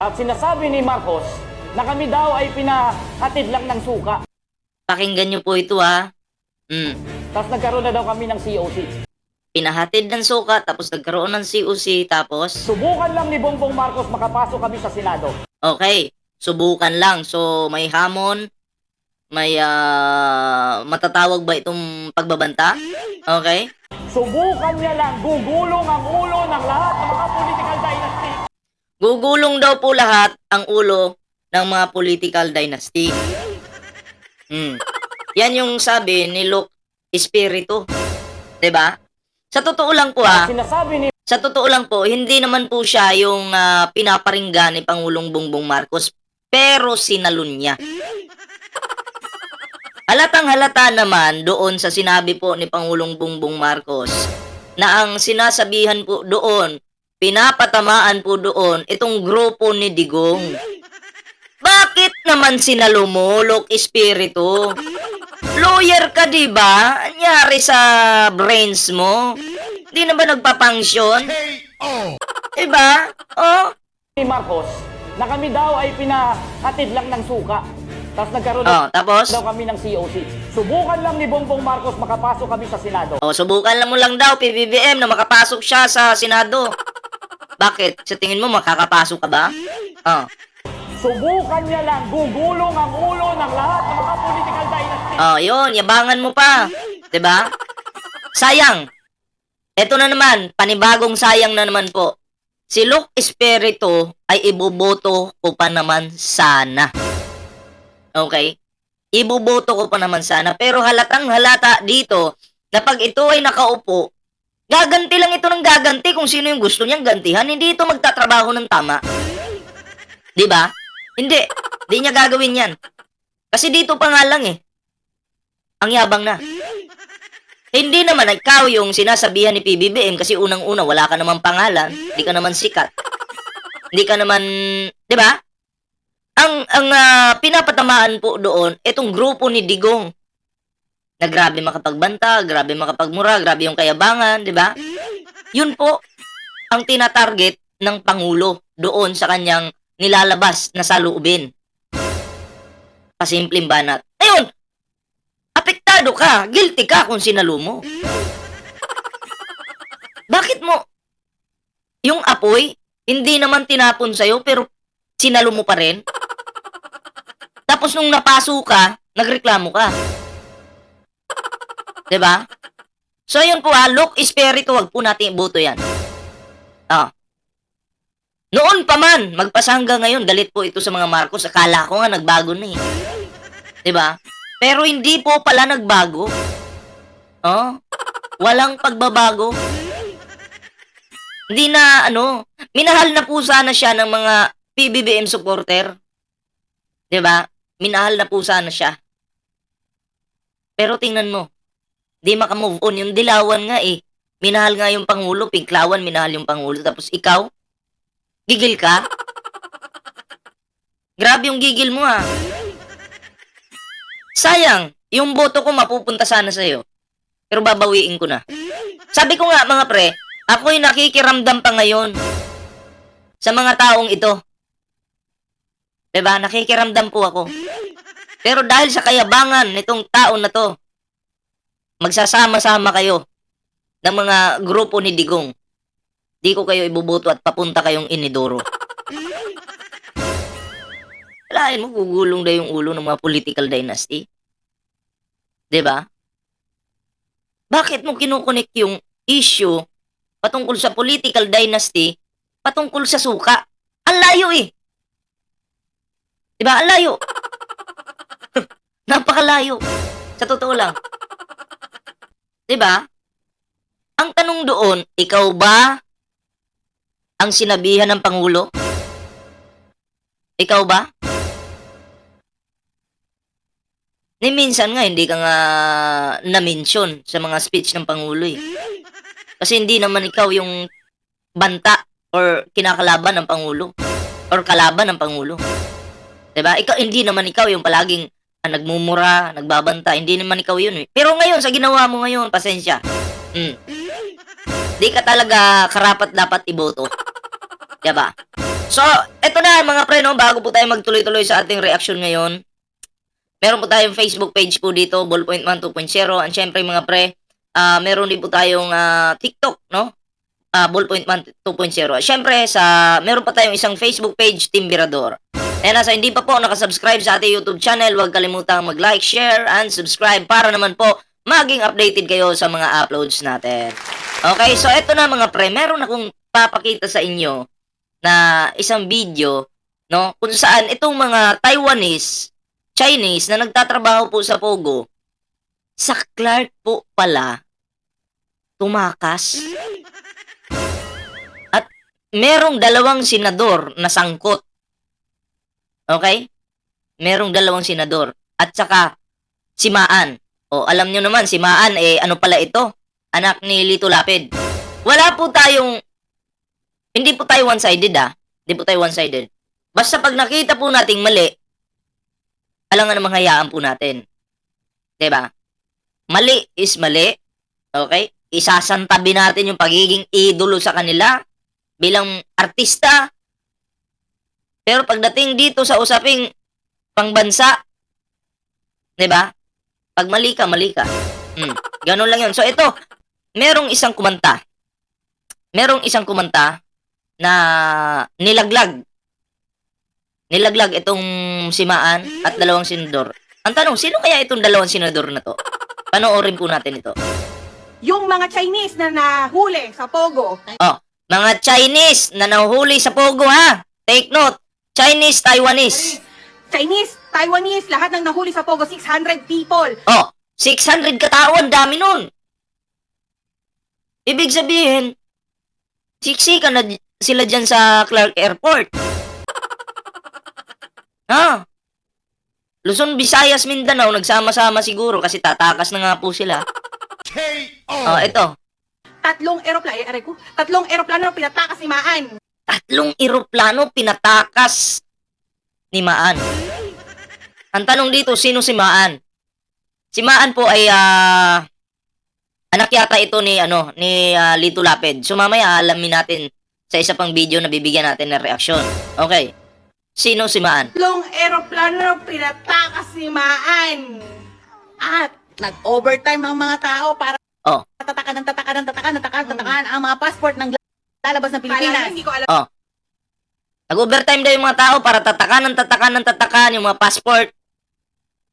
At sinasabi ni Marcos na kami daw ay pinahatid lang ng suka. Pakinggan nyo po ito ha. Mm. Tapos nagkaroon na daw kami ng COC. Pinahatid ng suka, tapos nagkaroon ng COC, tapos... Subukan lang ni Bongbong Marcos makapasok kami sa Senado. Okay, subukan lang. So, may hamon, may ah, matatawag ba itong pagbabanta? Okay? Subukan niya lang gugulong ang ulo ng lahat ng mga dynasty. Gugulong daw po lahat ang ulo ng mga political dynasty. Hmm. Yan yung sabi ni Luke Espiritu. 'Di ba? Sa totoo lang po ah, sinasabi ni sa totoo lang po, hindi naman po siya yung ah, pinaparinggan ni Pangulong Bongbong Marcos, pero sinalun niya. Halatang halata naman doon sa sinabi po ni Pangulong Bongbong Marcos na ang sinasabihan po doon, pinapatamaan po doon itong grupo ni Digong. Bakit naman sinalo mo, Lok Espiritu? Lawyer ka, di ba? Anyari sa brains mo? Di na ba nagpapangsyon? Diba? Oh, ni Marcos na kami daw ay pinahatid lang ng suka. Tapos nagkaroon oh, tapos? daw kami ng COC. Subukan lang ni Bongbong Marcos makapasok kami sa Senado. Oh, subukan lang mo lang daw, PBBM, na makapasok siya sa Senado. Bakit? Sa tingin mo, makakapasok ka ba? Oh. Subukan niya lang gugulong ang ulo ng lahat ng mga political dynasty. Oh, yun, yabangan mo pa. ba? Sayang. Ito na naman, panibagong sayang na naman po. Si Luke Espiritu ay iboboto ko pa naman sana. Okay? Iboboto ko pa naman sana. Pero halatang halata dito na pag ito ay nakaupo, gaganti lang ito ng gaganti kung sino yung gusto niyang gantihan. Hindi ito magtatrabaho ng tama. Di ba? Hindi. Hindi niya gagawin yan. Kasi dito pa nga lang eh. Ang yabang na. Hindi naman ikaw yung sinasabihan ni PBBM kasi unang-una wala ka naman pangalan, hindi ka naman sikat. Hindi ka naman, 'di ba? Ang ang ah, pinapatamaan po doon itong grupo ni Digong. Na grabe makapagbanta, grabe makapagmura, grabe yung kayabangan, 'di ba? Yun po ang tinatarget ng pangulo doon sa kanyang nilalabas na saloobin. Pasimpleng banat. Ayun, apektado ka, guilty ka kung sinalo mo. Bakit mo yung apoy hindi naman tinapon sa'yo pero sinalo mo pa rin? Tapos nung napaso ka, nagreklamo ka. 'Di ba? So yun po ha, look espiritu, wag po natin iboto yan. Ah. Noon pa man, magpasa hanggang ngayon, galit po ito sa mga Marcos. Akala ko nga nagbago na eh. 'Di ba? Pero hindi po pala nagbago. Oh, walang pagbabago. Hindi na ano, minahal na po sana siya ng mga PBBM supporter. 'Di ba? Minahal na po sana siya. Pero tingnan mo, di maka-move on yung dilawan nga eh. Minahal nga yung pangulo, pinklawan, minahal yung pangulo. Tapos ikaw, gigil ka? Grabe yung gigil mo ah. Sayang, yung boto ko mapupunta sana sa'yo. Pero babawiin ko na. Sabi ko nga mga pre, ako'y nakikiramdam pa ngayon sa mga taong ito. 'Di ba? Nakikiramdam po ako. Pero dahil sa kayabangan nitong tao na to, magsasama-sama kayo ng mga grupo ni Digong. Di ko kayo ibubuto at papunta kayong inidoro. Kalahin mo, gugulong na yung ulo ng mga political dynasty. ba? Bakit mo kinukonek yung issue patungkol sa political dynasty patungkol sa suka? Ang layo eh. 'Di ba? Ang layo. Napakalayo. Sa totoo lang. 'Di ba? Ang tanong doon, ikaw ba ang sinabihan ng Pangulo? Ikaw ba? Ni minsan nga, hindi ka nga na-mention sa mga speech ng Pangulo eh. Kasi hindi naman ikaw yung banta or kinakalaban ng Pangulo or kalaban ng Pangulo. 'Di ba? Ikaw hindi naman ikaw yung palaging nagmumura, nagbabanta, hindi naman ikaw yun eh. Pero ngayon sa ginawa mo ngayon, pasensya. Mm. Di ka talaga karapat dapat iboto. 'Di ba? So, eto na mga pre, no, bago po tayo magtuloy-tuloy sa ating reaction ngayon. Meron po tayong Facebook page po dito, Ballpoint Man 2.0. And syempre mga pre, ah meron din po tayong ah, TikTok, no? Ah, Ballpoint Man 2.0. Syempre, sa, meron pa tayong isang Facebook page, Team Birador. And sa hindi pa po nakasubscribe sa ating YouTube channel, huwag kalimutang mag-like, share, and subscribe para naman po maging updated kayo sa mga uploads natin. Okay, so eto na mga pre, meron akong papakita sa inyo na isang video, no, kung saan itong mga Taiwanese, Chinese na nagtatrabaho po sa Pogo, sa Clark po pala, tumakas. At merong dalawang senador na sangkot. Okay? Merong dalawang senador. At saka, si Maan. O, alam nyo naman, si Maan, eh, ano pala ito? Anak ni Lito Lapid. Wala po tayong hindi po tayo one-sided ah. Hindi po tayo one-sided. Basta pag nakita po nating mali, alangan namang hayaan po natin. ba? Mali is mali. Okay? Isasantabi natin yung pagiging idolo sa kanila bilang artista. Pero pagdating dito sa usaping pangbansa, 'di ba? Pag mali ka, mali ka. Hmm, ganun lang 'yun. So ito, merong isang kumanta. Merong isang kumanta na nilaglag. Nilaglag itong simaan at dalawang senador. Ang tanong, sino kaya itong dalawang senador na to? Panoorin po natin ito. Yung mga Chinese na nahuli sa Pogo, Mga Chinese na nahuhuli sa Pogo ha. Take note. Chinese, Taiwanese. Chinese, Taiwanese, lahat ng nahuli sa Pogo, 600 people. Oh, 600 katao, ang dami nun. Ibig sabihin, siksikan na sila dyan sa Clark Airport. Ha? Luzon, Visayas, Mindanao, nagsama-sama siguro kasi tatakas na nga po sila. Oh, ito. Tatlong eroplano, eh, aray ko, tatlong eroplano na pinatakas ni Maan. Tatlong eroplano pinatakas ni Maan. Ang tanong dito, sino si Maan? Si Maan po ay ah, anak yata ito ni ano ni ah, Lito Lapid. So mamaya alamin natin sa isa pang video na bibigyan natin ng reaksyon. Okay. Sino si Maan? Tatlong eroplano na pinatakas ni Maan. At nag-overtime ang mga tao para Oh. tatakan ng tatakan ng tatakan tatakan ng tatakan ang mga passport ng lalabas ng Pilipinas. Hindi ko alam. Nag-overtime daw yung mga tao para tatakan ng tatakan ng tatakan yung mga passport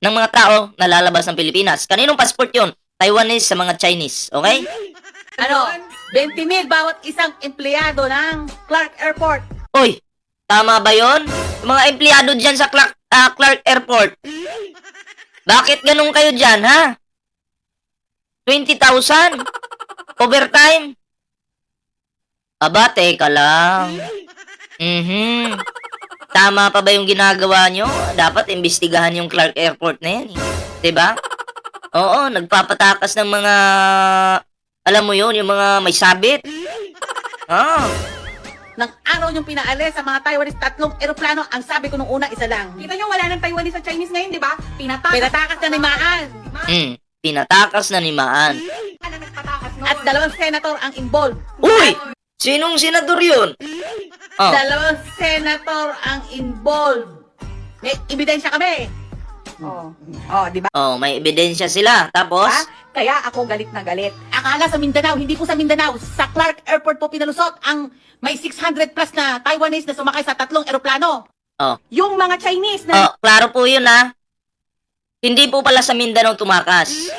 ng mga tao na lalabas ng Pilipinas. Kaninong passport yun? Taiwanese sa mga Chinese. Okay? Ano? 20 mil bawat isang empleyado ng Clark Airport. Uy, tama ba yon? Yung mga empleyado dyan sa Clark, ah, Clark Airport. Bakit ganun kayo dyan, ha? 20,000? Overtime? Aba, teka lang. Mhm. Tama pa ba yung ginagawa nyo? Dapat imbestigahan yung Clark Airport na yan. eh. 'Di ba? Oo, nagpapatakas ng mga... Alam mo yun, yung mga may sabit. Ah. ng araw yung pinaalis sa mga Taiwanese tatlong eroplano. Ang sabi ko nung una, isa lang. Kita nyo, wala ng Taiwanese sa Chinese ngayon, di ba? Pinatakas. Pinatakas na ni Maan. Mm, pinatakas na ni Maan. At dalawang senator ang involved. Uy! Sinong senador yun? Oh, Dalawang senator ang involved. May ebidensya kami. Oh, oh di ba? oh, may ebidensya sila. Tapos, Kaya ako galit na galit. Akala sa Mindanao, hindi po sa Mindanao. Sa Clark Airport po pinalusot ang may 600 plus na Taiwanese na sumakay sa tatlong eroplano. Oh. Yung mga Chinese na oh, klaro po yun ha. Hindi po pala sa Mindanao tumakas.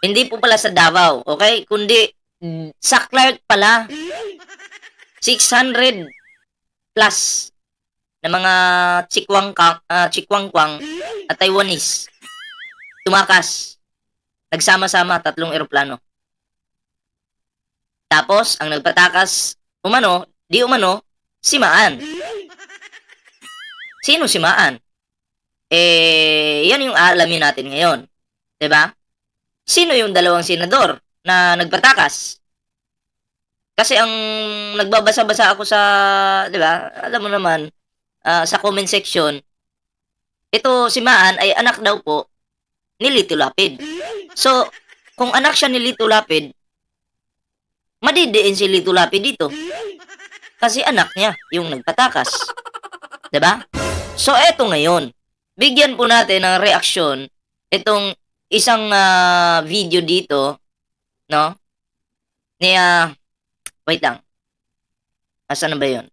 Hindi po pala sa Davao, okay? Kundi sa Clark pala. 600 plus na mga chikwangkang, uh, chikwangkwang at Taiwanese tumakas. Nagsama-sama tatlong eroplano. Tapos, ang nagpatakas, umano, di umano, si Maan. Sino si Maan? Eh, yan yung alamin natin ngayon. ba? Sino yung dalawang senador na nagpatakas? Kasi ang nagbabasa-basa ako sa, 'di ba? Alam mo naman, ah, sa comment section, ito si Maan ay anak daw po ni Lito Lapid. So, kung anak siya ni Lito Lapid, madidiin si Lito Lapid dito. Kasi anak niya yung nagpatakas. 'Di ba? So eto ngayon, bigyan po natin ng reaksyon itong isang ah, video dito, no? Ni ah, wait lang. Asan na ba 'yon?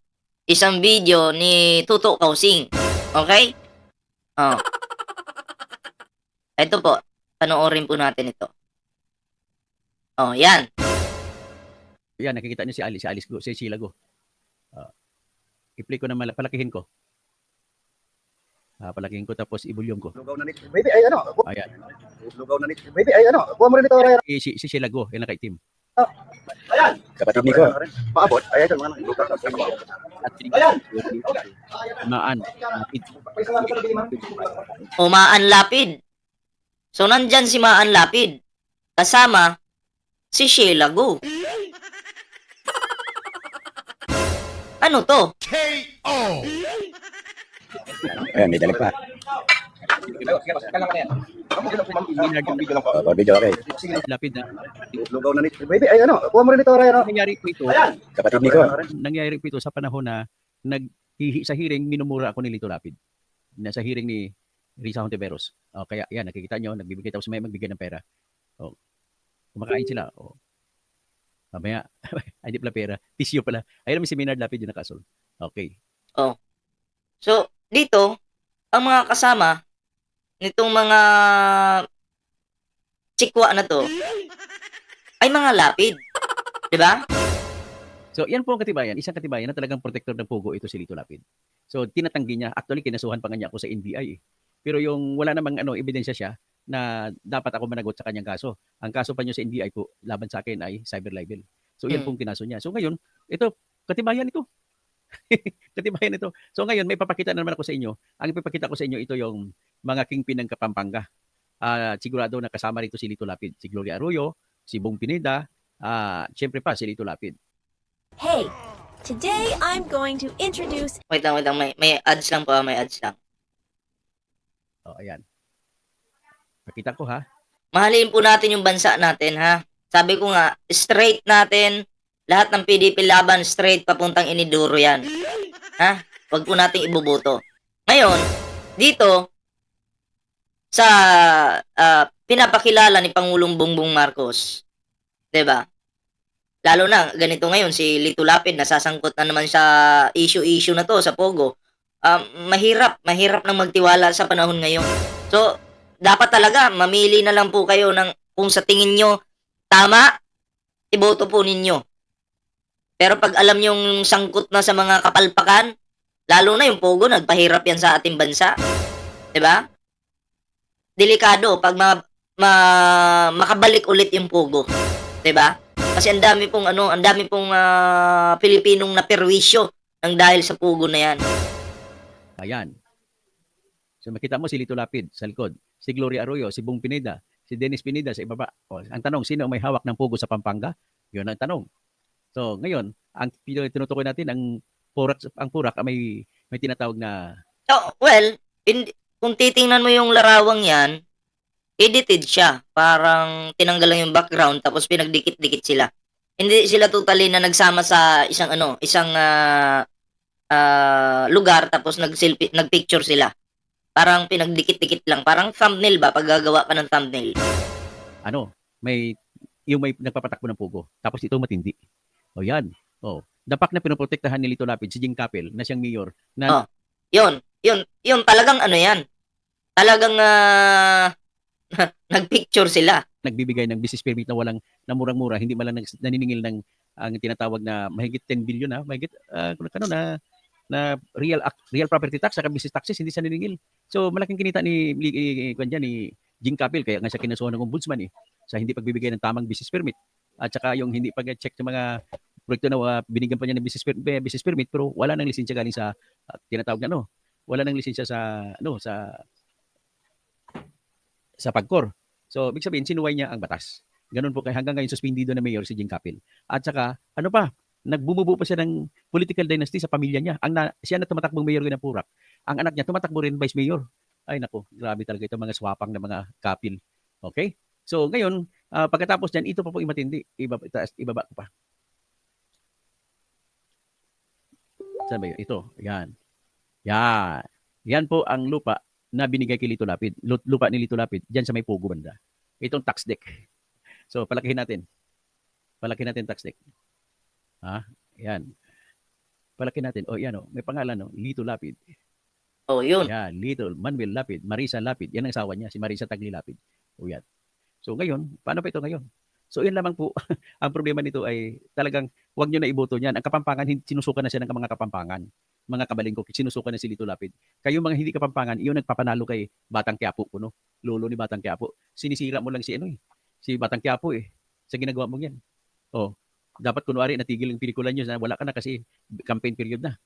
Isang video ni Tuto Kausing. Okay? Oh. Ito po, panoorin po natin ito. Oh, yan. Yan, nakikita niyo si Alice, si Alice Go, si Sheila Go. Uh, i-play ko na mala- palakihin ko. Ah, palakihin ko tapos ibulyong ko. Lugaw na nit. Baby, ay ano? Ayan. Lugaw na nit. Baby, ay ano? Kuha mo rin ito, Raya. Si, si, si Sheila Go, yan nakaitim. Ayan. Kapatid ni ko. Paabot. Ay, ito mga lugaw na At Ayan. maan. O Maan Lapid. So, nandyan si Maan Lapid. Kasama si Sheila Go. Ano to? Ayan, may dalag pa. Oh, video, okay. Lapid na. Lugaw na nit. Baby, ay ano? Kuha mo rin ito, Raya. Nangyari po ito, Kapatid ni ko. nangyari po ito sa panahon na naghihi sa hearing, minumura ako ni Lito Lapid. Nasa hearing ni Risa Hontiveros. O, kaya yan, nakikita nyo, nagbibigay tapos may magbigay ng pera. O, kumakain sila. O, mamaya, ay di pala pera, tissue pala. Ayun naman si Maynard Lapid yung nakasol. Okay. So, dito, ang mga kasama nitong mga chikwa na to ay mga lapid. 'Di ba? So, yan po ang katibayan. Isang katibayan na talagang protector ng Pugo ito si Lito Lapid. So, tinatanggi niya. Actually, kinasuhan pa nga niya ako sa NBI eh. Pero yung wala namang ano, ebidensya siya na dapat ako managot sa kanyang kaso. Ang kaso pa niyo sa NBI po, laban sa akin ay cyber libel. So, yan Mm. pong kinaso niya. So, ngayon, ito, katibayan ito. katibayan ito. So, ngayon, may papakita na naman ako sa inyo. Ang ipapakita ko sa inyo, ito yung mga kingpin ng Kapampangan. Ah, sigurado na kasama rito si Lito Lapid. Si Gloria Arroyo, si Bong Pineda, ah, siyempre pa si Lito Lapid. Hey, today I'm going to introduce Wait lang, wait lang. May, may ads lang po, ah, may ads lang. O, ayan. Pakita ko ha. Mahalin po natin yung bansa natin, ha? Sabi ko nga, straight natin. Lahat ng PDP laban, straight papuntang iniduro yan. Ha? Huwag po nating iboboto. Ngayon, dito, sa ah, pinapakilala ni Pangulong Bongbong Marcos, 'di ba? Lalo na ganito ngayon si Lito Lapid nasasangkot na naman sa issue-issue na to sa Pogo. Um, mahirap, mahirap nang magtiwala sa panahon ngayon. So, dapat talaga mamili na lang po kayo ng kung sa tingin nyo tama, iboto po ninyo. Pero pag alam yung sangkot na sa mga kapalpakan, lalo na yung Pogo, nagpahirap yan sa ating bansa. 'Di ba? Delikado pag ma, ma- makabalik ulit yung Pogo. 'Di ba? Kasi ang dami pong ano, ang dami pong ah, Pilipinong naperwisyo nang dahil sa Pogo na yan. Ayan. So makita mo si Lito Lapid sa likod, si Gloria Arroyo, si Bong Pineda, si Dennis Pineda sa ibaba. O, ang tanong, sino may hawak ng pugo sa Pampanga? Yun ang tanong. So ngayon, ang tinutukoy natin ang purak ang purak ay may may tinatawag na Oh, well, hindi, kung titingnan mo yung larawang yan, edited siya. Parang tinanggal lang yung background tapos pinagdikit-dikit sila. Hindi sila totally na nagsama sa isang ano, isang ah, ah, lugar tapos nag-selfie, nagpicture sila. Parang pinagdikit-dikit lang. Parang thumbnail ba? Pag gagawa ka ng thumbnail. ano, may yung may nagpapatakbo ng pugo. Tapos ito matindi. O yan. O, dapat na pinoprotektahan ni Lito Lapid si Jing Capel na siyang mayor na Oh. Yun, yun, yun talagang ano yan. Talagang ah, nagpicture sila. nagbibigay ng business permit na walang na murang-mura, hindi man lang nags- naniningil ng ang tinatawag na mahigit 10 billion na, mahigit uh, kung ano na na real real property tax saka business taxes hindi siya naniningil. So malaking kinita ni ni, ni, dyan, ni Jing Capel kaya nga siya kinasuhan ng ombudsman eh sa hindi pagbibigay ng tamang business permit at saka yung hindi pag-check sa mga proyekto na uh, binigyan pa niya ng business, per- eh, business permit pero wala nang lisensya galing sa uh, tinatawag na ano, wala nang lisensya sa ano sa sa pagkor. So, ibig sabihin, sinuway niya ang batas. Ganun po kaya hanggang ngayon suspendido na mayor si Jing Capil. At saka, ano pa, nagbumubuo pa siya ng political dynasty sa pamilya niya. Ang na, siya na tumatakbong mayor ng Purak. Ang anak niya tumatakbo rin vice mayor. Ay nako, grabe talaga ito mga swapang na mga kapil. Okay? So ngayon, ah, pagkatapos niyan, ito pa po imatindi. Ibaba, itaas, ibaba ko pa. Saan ba yun? Ito. Yan. Yan. Yan po ang lupa na binigay kay Lito Lapid. Lu- Lupa ni Lito Lapid. Diyan sa may Pugo banda. Itong tax deck. So, palakihin natin. Palakihin natin tax deck. Ha? Yan. Palakihin natin. O, yan o. May pangalan o. Lito Lapid. Oh, yun. Yan. Lito Manuel Lapid. Marisa Lapid. Yan ang asawa niya. Si Marisa Tagli Lapid. O, yan. So, ngayon, paano pa ito ngayon? So, yun lamang po. ang problema nito ay talagang huwag nyo na iboto niyan. Ang Kapampangan, sinusukan na siya ng mga Kapampangan. Mga kabalingkok, sinusukan na si Lito Lapid. Kayo mga hindi Kapampangan, iyon nagpapanalo kay Batang Quiapo po, no? Lolo ni Batang Quiapo. Sinisira mo lang si ano eh. Si Batang Quiapo eh. Sa ginagawa mo yan. Oh, dapat kunwari natigil yung pelikula niyo na wala ka na kasi campaign period na.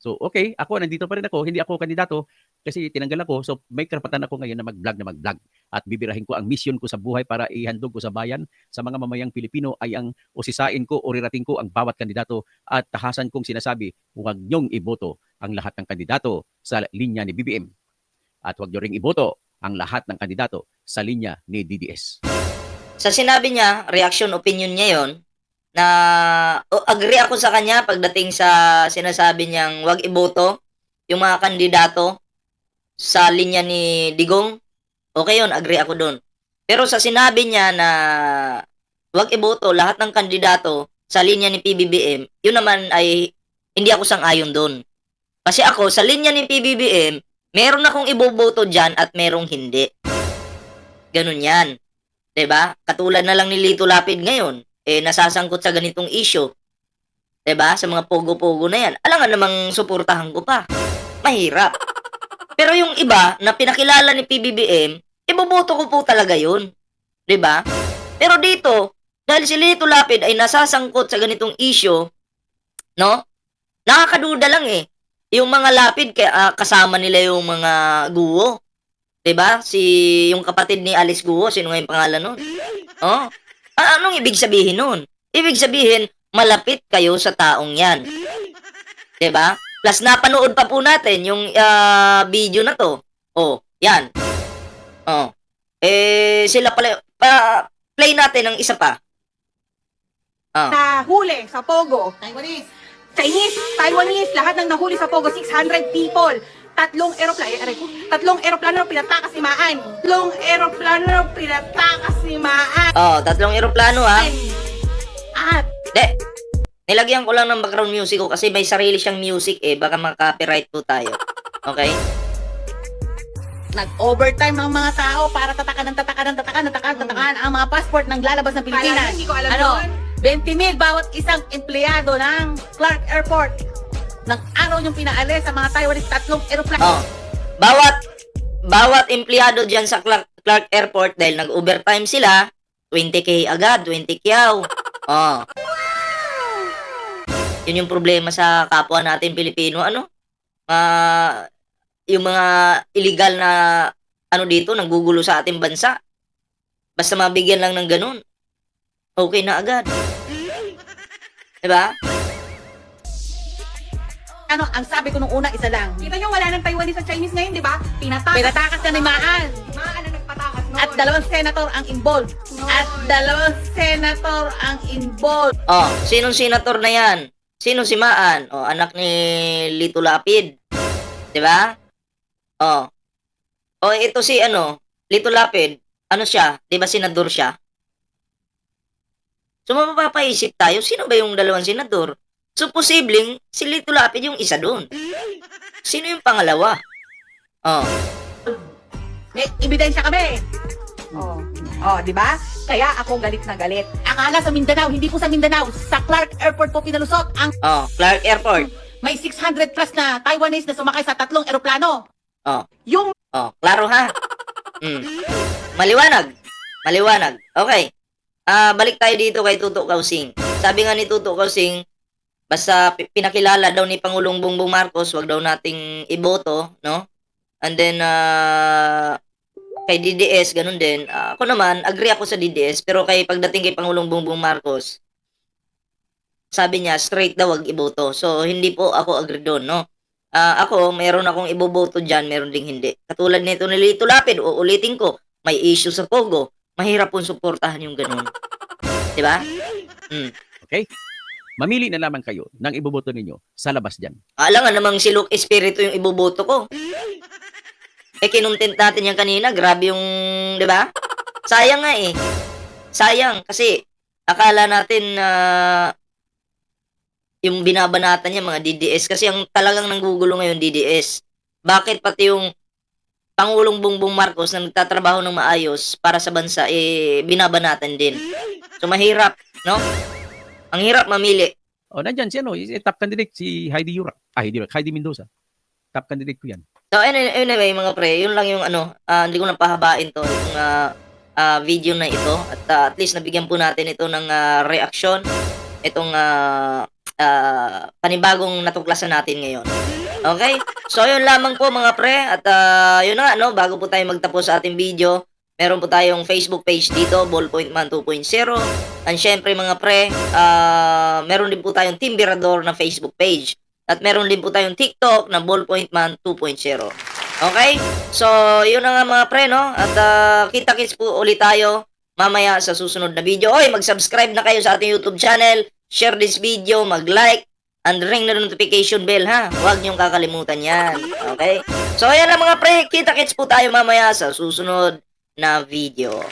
So, okay, ako nandito pa rin ako, hindi ako kandidato kasi tinanggal ako. So, may karapatan ako ngayon na mag-vlog na mag-vlog at bibirahin ko ang mission ko sa buhay para ihandog ko sa bayan sa mga mamayang Pilipino ay ang usisain ko o rirating ko ang bawat kandidato at tahasan kong sinasabi, huwag niyong iboto ang lahat ng kandidato sa linya ni BBM. At huwag niyo ring iboto ang lahat ng kandidato sa linya ni DDS. Sa sinabi niya, reaction opinion niya yon na o, agree ako sa kanya pagdating sa sinasabi niyang wag iboto yung mga kandidato sa linya ni Digong. Okay yun, agree ako doon. Pero sa sinabi niya na wag iboto lahat ng kandidato sa linya ni PBBM, yun naman ay hindi ako sang-ayon doon. Kasi ako, sa linya ni PBBM, meron akong iboboto dyan at merong hindi. Ganun yan. ba? Katulad na lang ni Lito Lapid ngayon, eh nasasangkot sa ganitong issue. ba? Sa mga pogo-pogo na 'yan. Alangan namang suportahan ko pa. Mahirap. Pero yung iba na pinakilala ni PBBM, iboboto ko po talaga 'yun. 'Di ba? Pero dito, dahil si Lito Lapid ay nasasangkot sa ganitong issue, no? Nakakaduda lang eh. Yung mga lapid kaya ah, kasama nila yung mga guwo. 'Di ba? Si yung kapatid ni Alice Guo, sino nga yung pangalan nun? Oh. Ah, anong ibig sabihin nun? Ibig sabihin, malapit kayo sa taong 'yan. 'Di ba? Plus napanood pa po natin yung ah, video na 'to. Oh, 'yan. Oh. Eh sila pala pa play natin ng isa pa. Ah. Nahuli sa Pogo. Taiwanese. Chinese, Taiwanese, lahat ng nahuli sa Pogo, 600 people. Tatlong aeroplano, aray ko, tatlong aeroplano pinatakas ni Maan. Tatlong aeroplano pinatakas ni Maan. Oh, tatlong eroplano ha. At De, nilagyan ko lang ng background music ko kasi may sarili siyang music eh. Baka maka-copyright po tayo. Okay? nag-overtime ang mga tao para tatakan ng tatakan ng tatakan ng tatakan, tatakan ang mga passport ng lalabas ng Pilipinas. hindi ko alam ano, yun. 20 mil bawat isang empleyado ng Clark Airport. Ng araw yung pinaalis sa mga Taiwanese tatlong aeroplano. Oh. Bawat bawat empleyado diyan sa Clark, Clark Airport dahil nag-overtime sila, 20k agad, 20 kyaw. Oh. Yun yung problema sa kapwa natin Pilipino, ano? Ah, yung mga illegal na ano dito, nanggugulo sa ating bansa. Basta mabigyan lang ng ganun. Okay na agad. Diba? Ano, ang sabi ko nung una, isa lang. Kita nyo, wala nang Taiwanese at Chinese ngayon, di ba? Pinatakas. Pinatakas na ni Maan. Maan ang nagpatakas noon. At dalawang senator ang involved. At dalawang senator ang involved. Oh, sinong senator na yan? Sino si Maan? Oh, anak ni Lito Lapid. 'Di ba? Oh. Oh, ito si ano, Lito Lapid. Ano siya? 'Di ba senador siya? So mapapaisip tayo, sino ba yung dalawang senador? So posibleng si Lito Lapid yung isa doon. Sino yung pangalawa? Oh. May ebidensya kami. Oh. Oh, di ba? Kaya ako galit na galit. Akala sa Mindanao, hindi po sa Mindanao, sa Clark Airport po pinalusot ang Oh, Clark Airport. may 600 plus na Taiwanese na sumakay sa tatlong eroplano. Oh. Yung Oh, klaro ha? Mm. Maliwanag. Maliwanag. Okay. Ah, balik tayo dito kay Tuto Kausing. Sabi nga ni Tuto Kausing, basta pi- pinakilala daw ni Pangulong Bongbong Marcos, wag daw nating iboto, no? And then ah, kay DDS ganun din. Ah, ako naman agree ako sa DDS, pero kay pagdating kay Pangulong Bongbong Marcos, sabi niya straight daw wag iboto. So hindi po ako agree doon, no? Ah, ako, meron akong iboboto dyan, meron ding hindi. Katulad nito ni Lito Lapid, uulitin ko, may issue sa Pogo. Mahirap pong suportahan yung ganun. Di ba? Mm. Mamili na lamang kayo ng iboboto ninyo sa labas dyan. Alam nga namang si Luke Espiritu yung iboboto ko. Eh, kinuntent natin yan kanina. Grabe yung, di ba? Sayang nga eh. Sayang. Kasi, akala natin na yung binabanatan niya, mga DDS. Kasi ang talagang nanggugulo ngayon, DDS. Bakit pati yung Pangulong Bongbong Marcos na nagtatrabaho ng maayos para sa bansa, eh, binabanatan din. So, mahirap, no? Ang hirap mamili. O, nandyan si ano, si top candidate si Heidi Yura. Ah, Heidi, Yura, Heidi Mendoza. Top candidate ko yan. So anyway, anyway mga pre, yun lang yung ano, ah, hindi ko na pahabain to itong ah, ah, video na ito at ah, at least nabigyan po natin ito ng ah, reaksyon itong ah, ah, panibagong natuklasan natin ngayon. Okay? So yun lamang po mga pre at ah, yun na no, bago po tayo magtapos sa ating video, meron po tayong Facebook page dito, Ballpoint Man 2.0. And syempre mga pre, ah, meron din po tayong Team Birador na Facebook page. At meron din po tayong TikTok na Ballpoint Man 2.0. Okay? So, yun na nga mga pre, no? At ah, kita-kits po ulit tayo mamaya sa susunod na video. Oy, mag-subscribe na kayo sa ating YouTube channel. Share this video, mag-like, and ring the notification bell, ha? Huwag niyong kakalimutan yan. Okay? So, ayan na mga pre. Kita-kits po tayo mamaya sa susunod na video.